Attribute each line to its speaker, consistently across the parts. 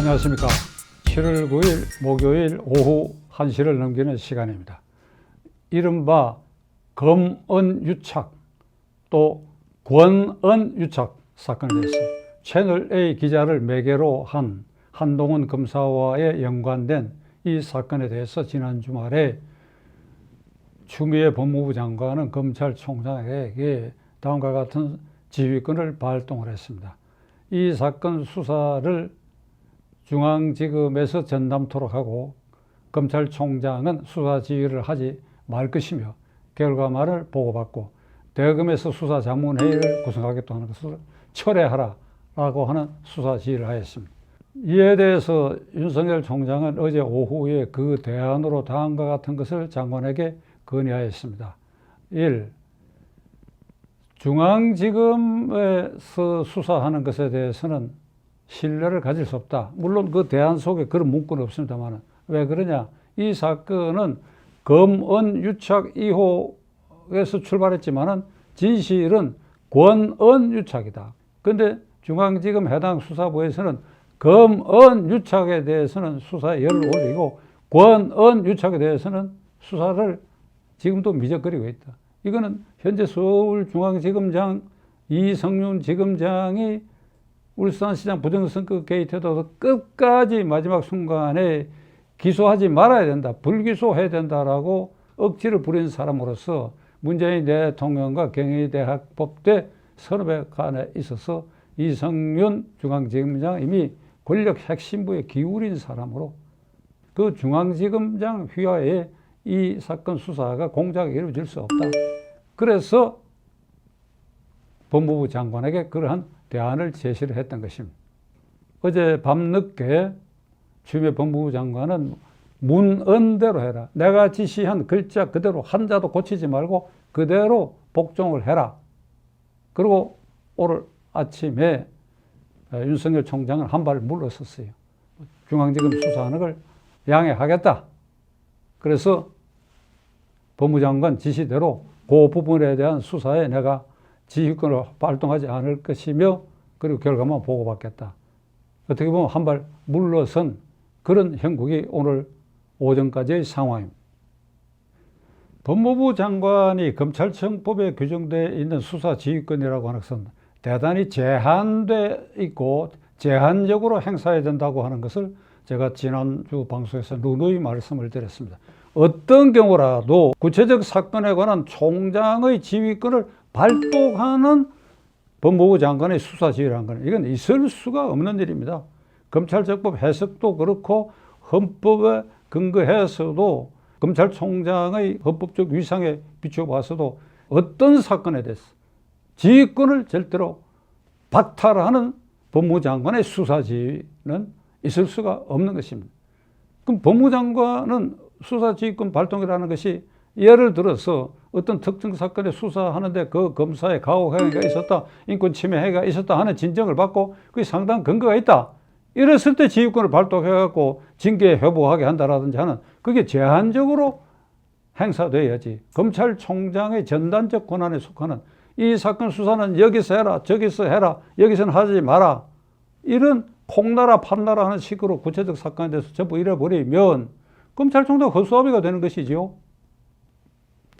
Speaker 1: 안녕하십니까. 7월 9일 목요일 오후 1시를 넘기는 시간입니다. 이른바 검언 유착 또 권언 유착 사건에 대해서 채널 A 기자를 매개로 한 한동훈 검사와의 연관된 이 사건에 대해서 지난 주말에 추미애 법무부 장관은 검찰총장에게 다음과 같은 지휘권을 발동을 했습니다. 이 사건 수사를 중앙지검에서 전담토록 하고 검찰총장은 수사 지휘를 하지 말 것이며 결과만을 보고받고 대검에서 수사 자문회의를 구성하겠다고 하는 것을 철회하라라고 하는 수사 지휘를 하였습니다. 이에 대해서 윤석열 총장은 어제 오후에 그 대안으로 다음과 같은 것을 장관에게 건의하였습니다. 1. 중앙지검에서 수사하는 것에 대해서는 신뢰를 가질 수 없다. 물론 그 대안 속에 그런 문구는 없습니다만 왜 그러냐? 이 사건은 검언 유착 2호에서 출발했지만은 진실은 권언 유착이다. 근데 중앙지검 해당 수사부에서는 검언 유착에 대해서는 수사에 열을 올리고 권언 유착에 대해서는 수사를 지금도 미적거리고 있다. 이거는 현재 서울중앙지검장 이성윤 지검장이 울산시장 부정선거 게이트에도 끝까지 마지막 순간에 기소하지 말아야 된다. 불기소해야 된다라고 억지를 부린 사람으로서 문재인 대통령과 경희대학 법대 선후배 간에 있어서 이성윤 중앙지검장 이미 권력 핵심부에 기울인 사람으로 그 중앙지검장 휘하에 이 사건 수사가 공작이 이루어질 수 없다. 그래서 법무부 장관에게 그러한 대안을 제시를 했던 것입니다. 어제 밤늦게 추미애 법무부 장관은 문언대로 해라. 내가 지시한 글자 그대로 한자도 고치지 말고 그대로 복종을 해라. 그리고 오늘 아침에 윤석열 총장은 한 발 물러섰어요. 중앙지검 수사하는 걸 양해하겠다. 그래서 법무장관 지시대로 그 부분에 대한 수사에 내가 지휘권을 발동하지 않을 것이며 그리고 결과만 보고받겠다. 어떻게 보면 한 발 물러선 그런 형국이 오늘 오전까지의 상황입니다. 법무부 장관이 검찰청법에 규정되어 있는 수사 지휘권이라고 하는 것은 대단히 제한돼 있고 제한적으로 행사해야 된다고 하는 것을 제가 지난주 방송에서 누누이 말씀을 드렸습니다. 어떤 경우라도 구체적 사건에 관한 총장의 지휘권을 발동하는 법무부 장관의 수사 지휘라는 것은 이건 있을 수가 없는 일입니다. 검찰적법 해석도 그렇고 헌법에 근거해서도 검찰총장의 헌법적 위상에 비춰봐서도 어떤 사건에 대해서 지휘권을 절대로 박탈하는 법무부 장관의 수사 지휘는 있을 수가 없는 것입니다. 그럼 법무부 장관은 수사 지휘권 발동이라는 것이 예를 들어서 어떤 특정 사건에 수사하는데 그 검사의 가혹 행위가 있었다, 인권 침해 행위가 있었다 하는 진정을 받고 그게 상당한 근거가 있다. 이랬을 때 지휘권을 발동해갖고 징계 회부하게 한다라든지 하는 그게 제한적으로 행사돼야지. 검찰총장의 전단적 권한에 속하는 이 사건 수사는 여기서 해라, 저기서 해라, 여기서는 하지 마라. 이런 콩나라 판나라 하는 식으로 구체적 사건에 대해서 전부 잃어버리면 검찰총장 허수아비가 되는 것이지요.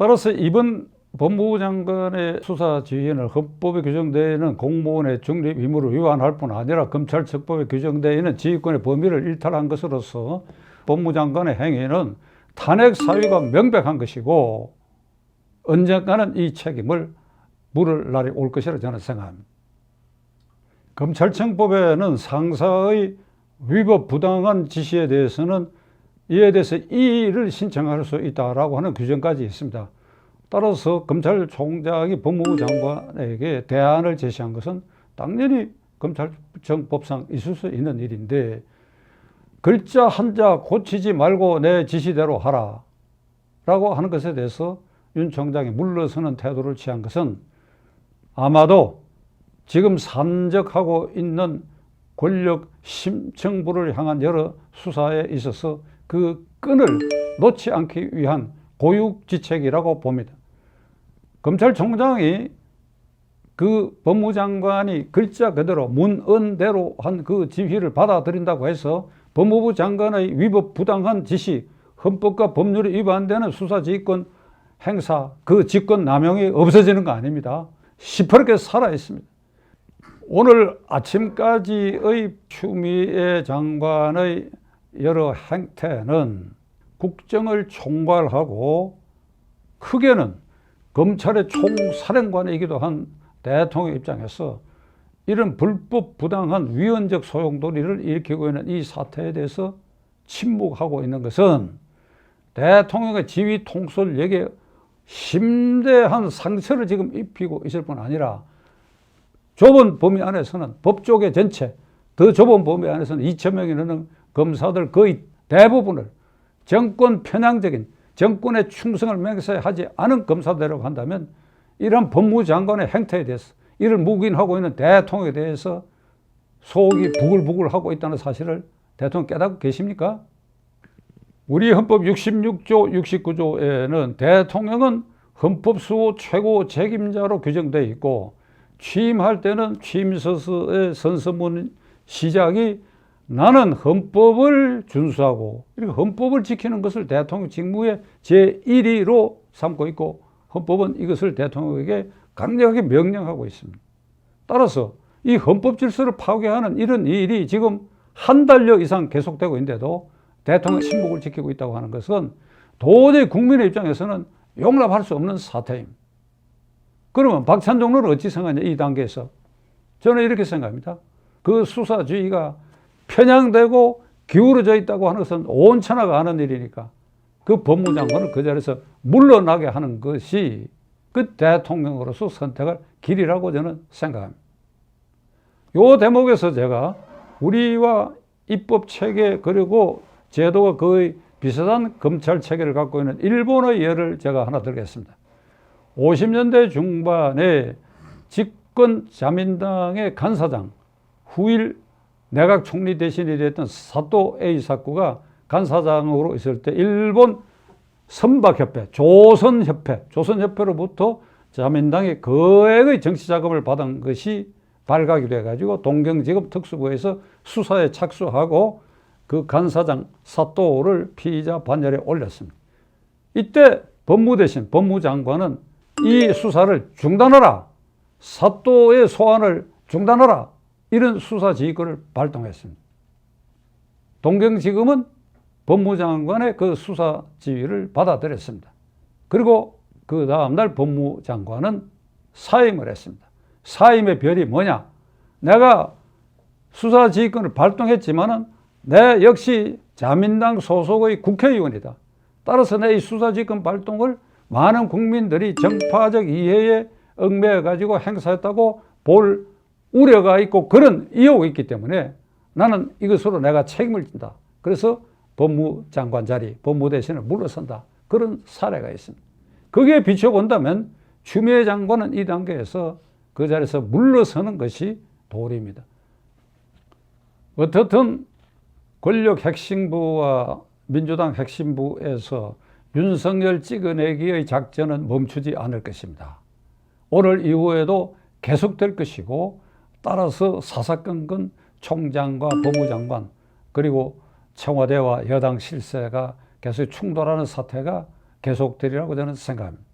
Speaker 1: 따라서 이번 법무부 장관의 수사 지휘는 헌법에 규정되어 있는 공무원의 중립 의무를 위반할 뿐 아니라 검찰청법에 규정되어 있는 지휘권의 범위를 일탈한 것으로서 법무부 장관의 행위는 탄핵 사유가 명백한 것이고 언젠가는 이 책임을 물을 날이 올 것이라 저는 생각합니다. 검찰청법에는 상사의 위법 부당한 지시에 대해서는 이에 대해서 이의를 신청할 수 있다라고 하는 규정까지 있습니다. 따라서 검찰총장이 법무부 장관에게 대안을 제시한 것은 당연히 검찰청 법상 있을 수 있는 일인데 글자 한자 고치지 말고 내 지시대로 하라 라고 하는 것에 대해서 윤 총장이 물러서는 태도를 취한 것은 아마도 지금 산적하고 있는 권력 심층부를 향한 여러 수사에 있어서 그 끈을 놓지 않기 위한 고육지책이라고 봅니다. 검찰총장이 그 법무장관이 글자 그대로 문언대로 한 그 지휘를 받아들인다고 해서 법무부 장관의 위법 부당한 지시, 헌법과 법률에 위반되는 수사지휘권 행사, 그 직권 남용이 없어지는 거 아닙니다. 시퍼렇게 살아 있습니다. 오늘 아침까지의 추미애 장관의 여러 행태는 국정을 총괄하고 크게는 검찰의 총사령관이기도 한 대통령 입장에서 이런 불법 부당한 위헌적 소용돌이를 일으키고 있는 이 사태에 대해서 침묵하고 있는 것은 대통령의 지휘 통솔력에 심대한 상처를 지금 입히고 있을 뿐 아니라 좁은 범위 안에서는 법조계 전체 더 좁은 범위 안에서는 2천 명이 넘는 검사들 거의 대부분을 정권 편향적인 정권의 충성을 맹세하지 않은 검사들이라고 한다면 이런 법무장관의 행태에 대해서 이를 묵인하고 있는 대통령에 대해서 속이 부글부글 하고 있다는 사실을 대통령 깨닫고 계십니까? 우리 헌법 66조, 69조에는 대통령은 헌법수호 최고 책임자로 규정되어 있고 취임할 때는 취임서서의 선서문 시작이 나는 헌법을 준수하고 이렇게 헌법을 지키는 것을 대통령 직무의 제1위로 삼고 있고 헌법은 이것을 대통령에게 강력하게 명령하고 있습니다. 따라서 이 헌법 질서를 파괴하는 이런 일이 지금 한 달여 이상 계속되고 있는데도 대통령 침묵을 지키고 있다고 하는 것은 도저히 국민의 입장에서는 용납할 수 없는 사태입니다. 그러면 박찬종로는 어찌 생각하냐, 이 단계에서. 저는 이렇게 생각합니다. 그 수사주의가 편향되고 기울어져 있다고 하는 것은 온 천하가 아는 일이니까 그 법무 장관을 그 자리에서 물러나게 하는 것이 그 대통령으로서 선택할 길이라고 저는 생각합니다. 요 대목에서 제가 우리와 입법 체계 그리고 제도가 거의 비슷한 검찰 체계를 갖고 있는 일본의 예를 제가 하나 들겠습니다. 50년대 중반에 집권 자민당의 간사장 후일 내각 총리 대신이 됐던 사또 A 사쿠가 간사장으로 있을 때 일본 선박협회, 조선협회, 조선협회로부터 자민당이 거액의 정치 작업을 받은 것이 발각이 돼가지고 동경지검 특수부에서 수사에 착수하고 그 간사장 사또를 피의자 반열에 올렸습니다. 이때 법무대신 법무장관은 이 수사를 중단하라. 사또의 소환을 중단하라. 이런 수사 지휘권을 발동했습니다. 동경지검은 법무장관의 그 수사 지휘를 받아들였습니다. 그리고 그 다음날 법무장관은 사임을 했습니다. 사임의 별이 뭐냐? 내가 수사 지휘권을 발동했지만은 내 역시 자민당 소속의 국회의원이다. 따라서 내 이 수사 지휘권 발동을 많은 국민들이 정파적 이해에 얽매여 가지고 행사했다고 볼 우려가 있고 그런 의혹이 있기 때문에 나는 이것으로 내가 책임을 진다. 그래서 법무장관 자리, 법무대신을 물러선다. 그런 사례가 있습니다. 거기에 비춰본다면 추미애 장관은 이 단계에서 그 자리에서 물러서는 것이 도리입니다. 어떻든 권력 핵심부와 민주당 핵심부에서 윤석열 찍어내기의 작전은 멈추지 않을 것입니다. 오늘 이후에도 계속될 것이고 따라서 사사건건 총장과 법무장관 그리고 청와대와 여당 실세가 계속 충돌하는 사태가 계속되리라고 저는 생각합니다.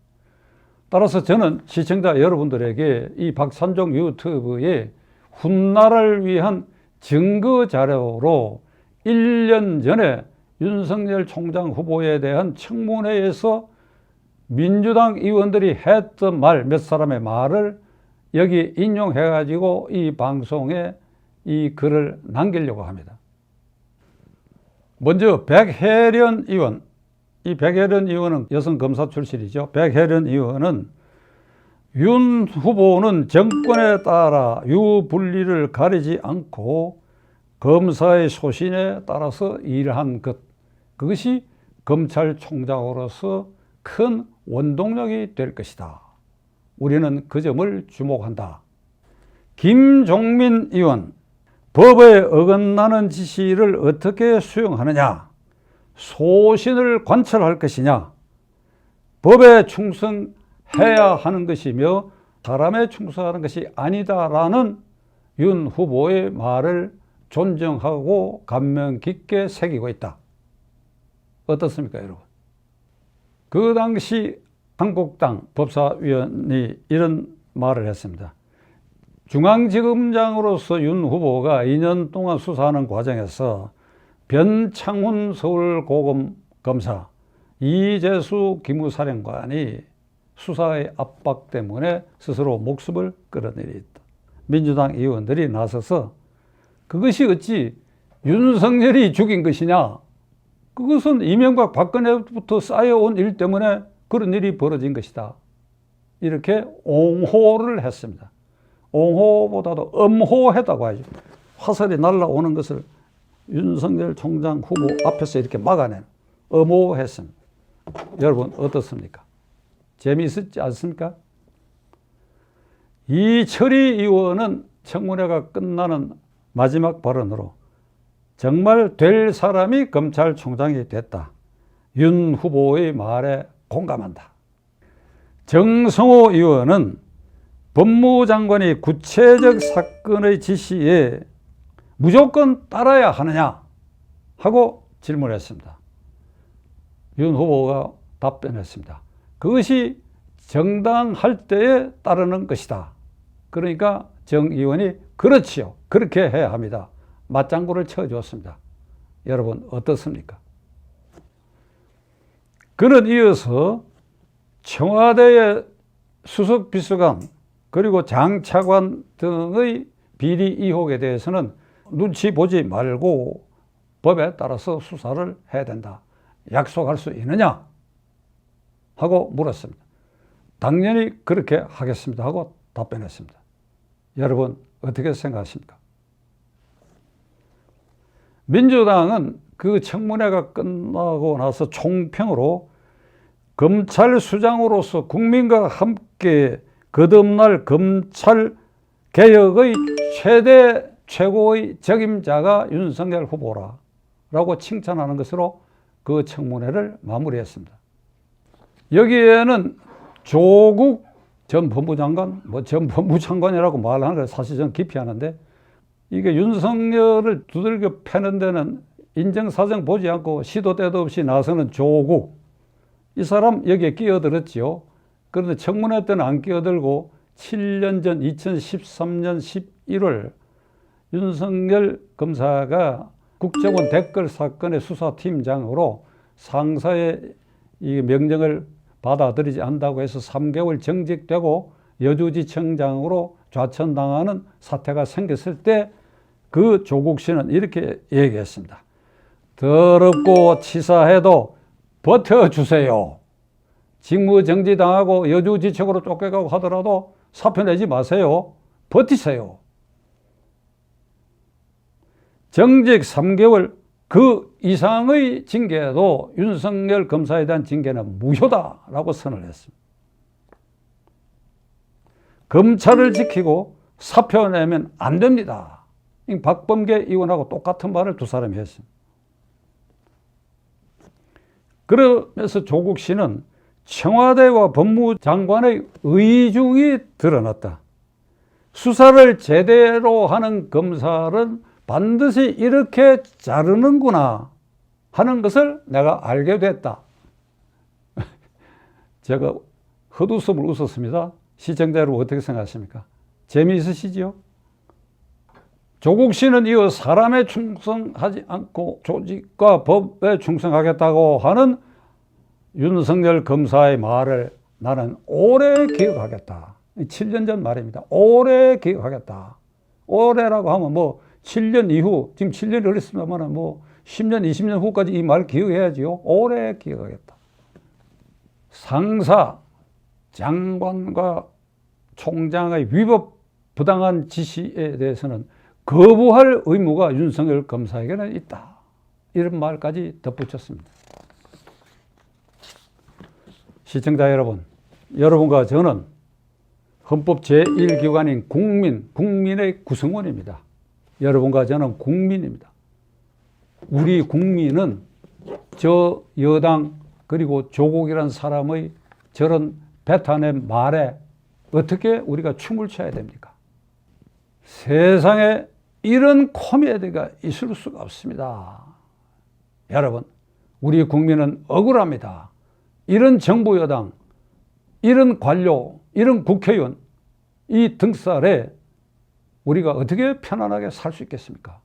Speaker 1: 따라서 저는 시청자 여러분들에게 이 박찬종 유튜브에 훗날을 위한 증거 자료로 1년 전에 윤석열 총장 후보에 대한 청문회에서 민주당 의원들이 했던 말, 몇 사람의 말을 여기 인용해가지고 이 방송에 이 글을 남기려고 합니다. 먼저 백혜련 의원, 이 백혜련 의원은 여성 검사 출신이죠. 백혜련 의원은 윤 후보는 정권에 따라 유분리를 가리지 않고 검사의 소신에 따라서 일한 것, 그것이 검찰총장으로서 큰 원동력이 될 것이다. 우리는 그 점을 주목한다. 김종민 의원, 법에 어긋나는 지시를 어떻게 수용하느냐? 소신을 관철할 것이냐? 법에 충성해야 하는 것이며 사람에 충성하는 것이 아니다라는 윤 후보의 말을 존중하고 감명 깊게 새기고 있다. 어떻습니까, 여러분? 그 당시 한국당 법사위원이 이런 말을 했습니다. 중앙지검장으로서 윤 후보가 2년 동안 수사하는 과정에서 변창훈 서울고검 검사, 이재수 기무사령관이 수사의 압박 때문에 스스로 목숨을 끌어내렸다. 민주당 의원들이 나서서 그것이 어찌 윤석열이 죽인 것이냐? 그것은 이명박 박근혜부터 쌓여온 일 때문에 그런 일이 벌어진 것이다. 이렇게 옹호를 했습니다. 옹호보다도 엄호했다고 하죠. 화살이 날라오는 것을 윤석열 총장 후보 앞에서 이렇게 막아낸 엄호했습니다. 여러분 어떻습니까? 재미있지 않습니까? 이철희 의원은 청문회가 끝나는 마지막 발언으로 정말 될 사람이 검찰총장이 됐다. 윤 후보의 말에 공감한다. 정성호 의원은 법무장관이 구체적 사건의 지시에 무조건 따라야 하느냐 하고 질문했습니다. 윤 후보가 답변했습니다. 그것이 정당할 때에 따르는 것이다. 그러니까 정 의원이 그렇지요. 그렇게 해야 합니다. 맞장구를 쳐주었습니다. 여러분 어떻습니까? 그는 이어서 청와대의 수석 비서관 그리고 장차관 등의 비리 의혹에 대해서는 눈치 보지 말고 법에 따라서 수사를 해야 된다. 약속할 수 있느냐? 하고 물었습니다. 당연히 그렇게 하겠습니다. 하고 답변했습니다. 여러분, 어떻게 생각하십니까? 민주당은 그 청문회가 끝나고 나서 총평으로 검찰 수장으로서 국민과 함께 거듭날 검찰 개혁의 최대 최고의 적임자가 윤석열 후보라 라고 칭찬하는 것으로 그 청문회를 마무리했습니다. 여기에는 조국 전 법무장관, 뭐 전 법무장관이라고 말하는 걸 사실 저는 기피하는데 이게 윤석열을 두들겨 패는 데는 인정사정 보지 않고 시도 때도 없이 나서는 조국 이 사람 여기에 끼어들었지요. 그런데 청문회 때는 안 끼어들고 7년 전 2013년 11월 윤석열 검사가 국정원 댓글 사건의 수사팀장으로 상사의 이 명령을 받아들이지 않는다고 해서 3개월 정직되고 여주지청장으로 좌천당하는 사태가 생겼을 때 그 조국 씨는 이렇게 얘기했습니다. 더럽고 치사해도 버텨주세요. 직무 정지 당하고 여주지책으로 쫓겨가고 하더라도 사표 내지 마세요. 버티세요. 정직 3개월 그 이상의 징계도 윤석열 검사에 대한 징계는 무효다라고 선을 했습니다. 검찰을 지키고 사표 내면 안 됩니다. 박범계 의원하고 똑같은 말을 두 사람이 했습니다. 그러면서 조국 씨는 청와대와 법무장관의 의중이 드러났다. 수사를 제대로 하는 검사는 반드시 이렇게 자르는구나 하는 것을 내가 알게 됐다. 제가 헛웃음을 웃었습니다. 시청자 여러분 어떻게 생각하십니까? 재미있으시지요? 조국 씨는 이어 사람에 충성하지 않고 조직과 법에 충성하겠다고 하는 윤석열 검사의 말을 나는 오래 기억하겠다. 7년 전 말입니다. 오래 기억하겠다. 오래라고 하면 뭐 7년 이후, 지금 7년이 흘렀습니다만 뭐 10년, 20년 후까지 이 말 기억해야지요. 오래 기억하겠다. 상사, 장관과 총장의 위법 부당한 지시에 대해서는 거부할 의무가 윤석열 검사에게는 있다. 이런 말까지 덧붙였습니다. 시청자 여러분, 여러분과 저는 헌법 제1기관인 국민, 국민의 구성원입니다. 여러분과 저는 국민입니다. 우리 국민은 저 여당 그리고 조국이란 사람의 저런 배탄의 말에 어떻게 우리가 춤을 춰야 됩니까? 세상에 이런 코미디가 있을 수가 없습니다. 여러분, 우리 국민은 억울합니다. 이런 정부 여당, 이런 관료, 이런 국회의원, 이 등살에 우리가 어떻게 편안하게 살 수 있겠습니까?